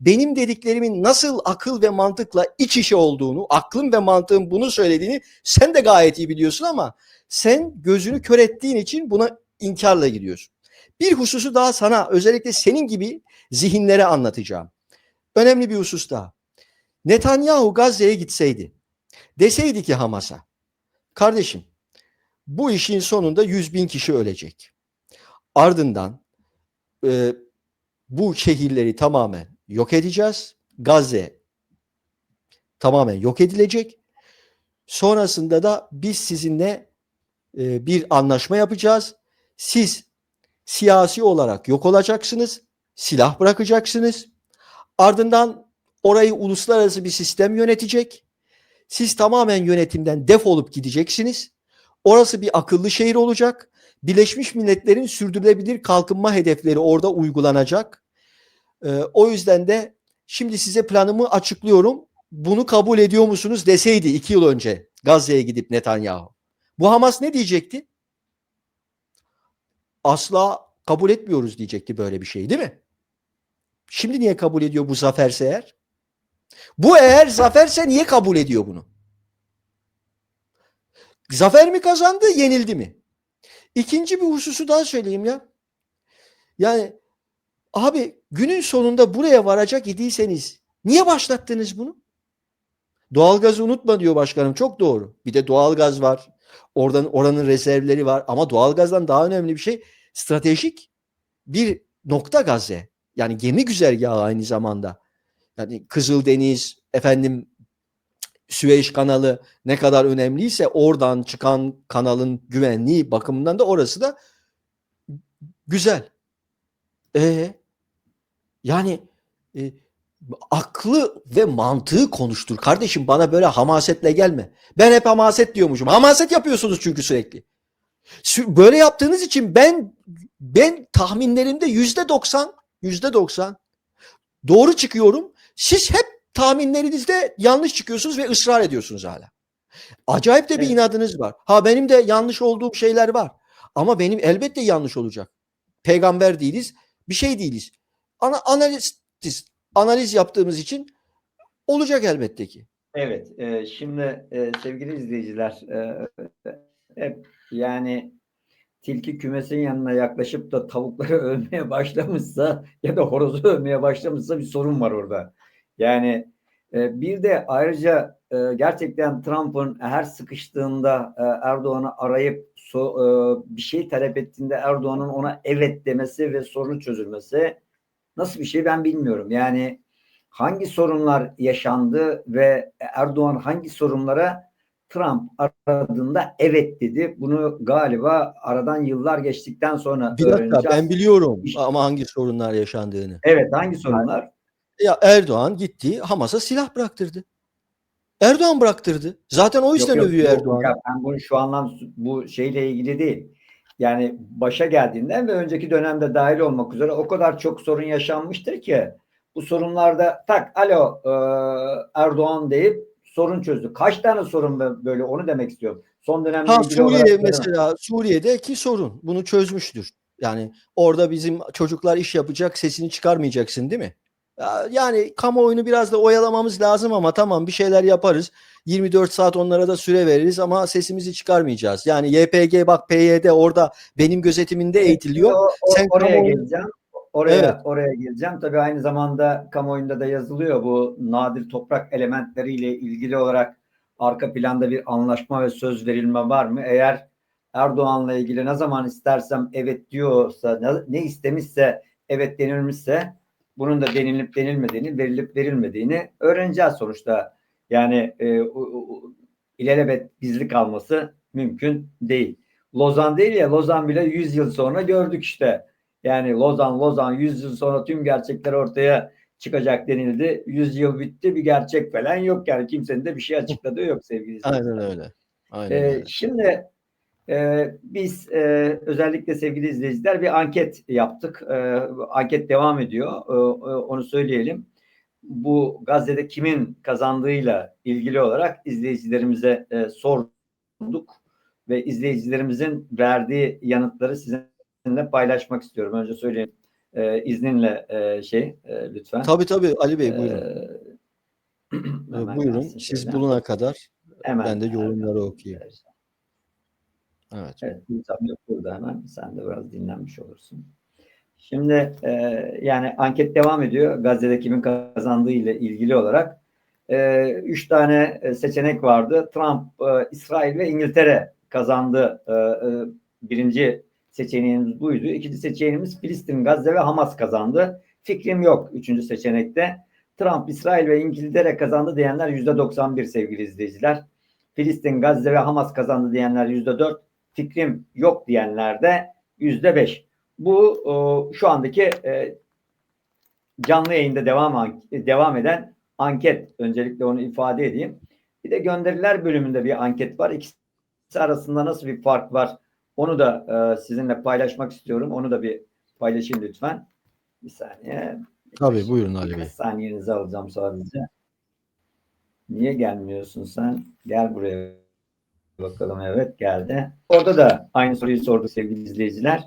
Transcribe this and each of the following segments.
benim dediklerimin nasıl akıl ve mantıkla iç içe olduğunu, aklım ve mantığım bunu söylediğini sen de gayet iyi biliyorsun ama sen gözünü kör ettiğin için buna inkarla gidiyorsun. Bir hususu daha sana özellikle senin gibi zihinlere anlatacağım. Önemli bir husus daha. Netanyahu Gazze'ye gitseydi, deseydi ki Hamas'a, kardeşim bu işin sonunda 100 bin kişi ölecek. Ardından e, bu şehirleri tamamen yok edeceğiz. Gazze tamamen yok edilecek. Sonrasında da biz sizinle e, bir anlaşma yapacağız. Siz siyasi olarak yok olacaksınız. Silah bırakacaksınız. Ardından orayı uluslararası bir sistem yönetecek. Siz tamamen yönetimden defolup gideceksiniz. Orası bir akıllı şehir olacak. Birleşmiş Milletler'in sürdürülebilir kalkınma hedefleri orada uygulanacak. Ee, o yüzden de şimdi size planımı açıklıyorum. Bunu kabul ediyor musunuz deseydi iki yıl önce Gazze'ye gidip Netanyahu. Bu Hamas ne diyecekti? Asla kabul etmiyoruz diyecekti böyle bir şey değil mi? Şimdi niye kabul ediyor bu zaferse eğer? Bu eğer zaferse niye kabul ediyor bunu? Zafer mi kazandı, yenildi mi? İkinci bir hususu daha söyleyeyim ya. Yani abi günün sonunda buraya varacak idiyseniz niye başlattınız bunu? Doğalgazı unutma diyor başkanım. Çok doğru. Bir de doğalgaz var. Oradan oranın rezervleri var ama doğalgazdan daha önemli bir şey stratejik bir nokta Gazze. Yani gemi güzergahı aynı zamanda. Yani Kızıldeniz, efendim Süveyş kanalı ne kadar önemliyse oradan çıkan kanalın güvenliği bakımından da orası da güzel. E yani e, aklı ve mantığı konuştur. Kardeşim bana böyle hamasetle gelme. Ben hep hamaset diyormuşum. Hamaset yapıyorsunuz çünkü sürekli. Sü- Böyle yaptığınız için ben ben tahminlerimde yüzde doksan yüzde doksan doğru çıkıyorum. Siz hep tahminlerinizde yanlış çıkıyorsunuz ve ısrar ediyorsunuz hala. Acayip de bir Evet. inadınız var. Ha benim de yanlış olduğum şeyler var. Ama benim elbette yanlış olacak. Peygamber değiliz, bir şey değiliz. Ana, analistiz. Analiz yaptığımız için olacak elbette ki. Evet, e, şimdi e, sevgili izleyiciler, e, hep yani tilki kümesin yanına yaklaşıp da tavukları övmeye başlamışsa ya da horozu övmeye başlamışsa bir sorun var orada. Yani e, bir de ayrıca e, gerçekten Trump'ın her sıkıştığında e, Erdoğan'ı arayıp so, e, bir şey talep ettiğinde Erdoğan'ın ona evet demesi ve sorunu çözülmesi nasıl bir şey ben bilmiyorum. Yani hangi sorunlar yaşandı ve Erdoğan hangi sorunlara Trump aradığında evet dedi. Bunu galiba aradan yıllar geçtikten sonra Bir dakika ben biliyorum İşte- ama hangi sorunlar yaşandığını. Evet hangi sorunlar? Ya Erdoğan gitti Hamas'a silah bıraktırdı. Erdoğan bıraktırdı. Zaten o yüzden Yok, yok, övüyor yok. Erdoğan'ı. Ya ben bunu şu anlam bu şeyle ilgili değil. Yani başa geldiğinden ve önceki dönemde dahil olmak üzere o kadar çok sorun yaşanmıştır ki bu sorunlarda tak alo e, Erdoğan deyip sorun çözdü. Kaç tane sorun bö- böyle onu demek istiyorum. Son dönemde Ha Suriye mesela Suriye'deki sorun bunu çözmüştür. Yani orada bizim çocuklar iş yapacak sesini çıkarmayacaksın değil mi? Ya- Yani kamuoyunu biraz da oyalamamız lazım ama tamam bir şeyler yaparız. 24 saat onlara da süre veririz ama sesimizi çıkarmayacağız. Yani YPG bak PYD orada benim gözetiminde eğitiliyor. O- o- Sen oraya kamuoyu- geleceğim. Oraya Evet. oraya geleceğim. Tabii aynı zamanda kamuoyunda da yazılıyor bu nadir toprak elementleriyle ilgili olarak arka planda bir anlaşma ve söz verilme var mı? Eğer Erdoğan'la ilgili ne zaman istersem evet diyorsa ne, ne istemişse evet denilmişse bunun da denilip denilmediğini, verilip verilmediğini öğreneceğiz sonuçta. Yani e, o- o- ilelebet gizli kalması mümkün değil. Lozan değil ya Lozan bile 100 yıl sonra gördük işte. Yani Lozan Lozan 100 yıl sonra tüm gerçekler ortaya çıkacak denildi. 100 yıl bitti bir gerçek falan yok yani kimsenin de bir şey açıkladığı yok sevgili izleyiciler. Aynen öyle. Aynen Ee, öyle. şimdi e, biz e, özellikle sevgili izleyiciler bir anket yaptık. E, anket devam ediyor. E, e, onu söyleyelim. Bu Gazze'de kimin kazandığıyla ilgili olarak izleyicilerimize e, sorduk ve izleyicilerimizin verdiği yanıtları sizinle paylaşmak istiyorum. Önce söyleyeyim. e, izninle e, şey e, lütfen. Tabii tabii Ali Bey Ee, buyurun. Ee, hemen buyurun. Siz bulana kadar Hemen ben de yorumları okuyayım. Evet. Evet, yok burada hemen. Sen de biraz dinlenmiş olursun. Şimdi e, yani anket devam ediyor. Gazze'de kimin kazandığı ile ilgili olarak. E, üç tane e, seçenek vardı. Trump, e, İsrail ve İngiltere kazandı. E, e, birinci seçeneğimiz buydu. İkinci seçeneğimiz Filistin, Gazze ve Hamas kazandı. Fikrim yok üçüncü seçenekte. Trump, İsrail ve İngiltere kazandı diyenler yüzde 91 sevgili izleyiciler. Filistin, Gazze ve Hamas kazandı diyenler yüzde 4 fikrim yok diyenler de yüzde beş. Bu o, şu andaki e, canlı yayında devam devam eden anket. Öncelikle onu ifade edeyim. Bir de gönderiler bölümünde bir anket var. İkisi arasında nasıl bir fark var? Onu da e, sizinle paylaşmak istiyorum. Onu da bir paylaşayım lütfen. Bir saniye. Tabii buyurun Ali Bey. Bir saniyenizi alacağım sadece. Niye gelmiyorsun sen? Gel buraya bakalım. Evet geldi. Orada da aynı soruyu sordu sevgili izleyiciler.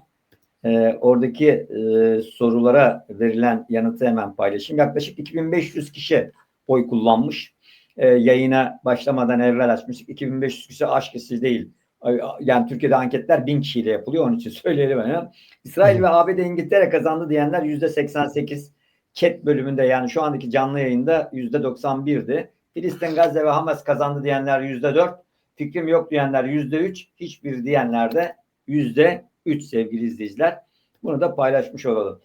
Ee, oradaki e, sorulara verilen yanıtı hemen paylaşayım. Yaklaşık 2500 kişi oy kullanmış. Ee, yayına başlamadan evvel açmıştık. 2500 kişi aşk değil. Yani Türkiye'de anketler 1000 kişiyle yapılıyor. Onun için söyleyelim. Yani. İsrail ve ABD İngiltere kazandı diyenler %88. Ket bölümünde yani şu andaki canlı yayında %91'di. Filistin, Gazze ve Hamas kazandı diyenler %4. Fikrim yok diyenler %3. Hiçbir diyenler de %3 sevgili izleyiciler. Bunu da paylaşmış olalım.